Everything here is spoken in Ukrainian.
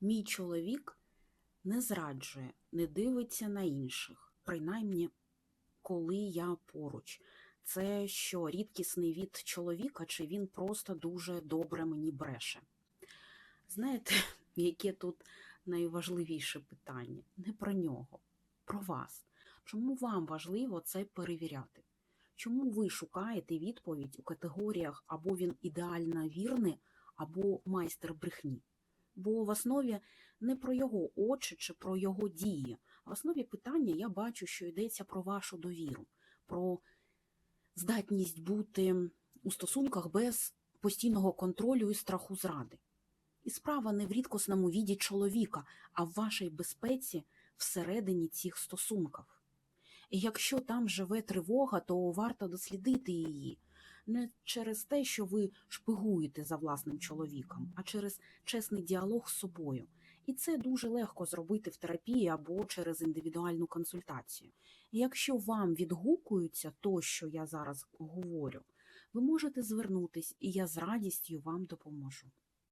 Мій чоловік не зраджує, не дивиться на інших, принаймні, коли я поруч. Це що, рідкісний від чоловіка, чи він просто дуже добре мені бреше? Знаєте, яке тут найважливіше питання? Не про нього, про вас. Чому вам важливо це перевіряти? Чому ви шукаєте відповідь у категоріях або він ідеально вірний, або майстер брехні? Бо в основі не про його очі чи про його дії. А в основі питання я бачу, що йдеться про вашу довіру, про здатність бути у стосунках без постійного контролю і страху зради. І справа не в рідкосному віді чоловіка, а в вашій безпеці всередині цих стосунків. І якщо там живе тривога, то варто дослідити її не через те, що ви шпигуєте за власним чоловіком, а через чесний діалог з собою. І це дуже легко зробити в терапії або через індивідуальну консультацію. Якщо вам відгукується то, що я зараз говорю, ви можете звернутись, і я з радістю вам допоможу.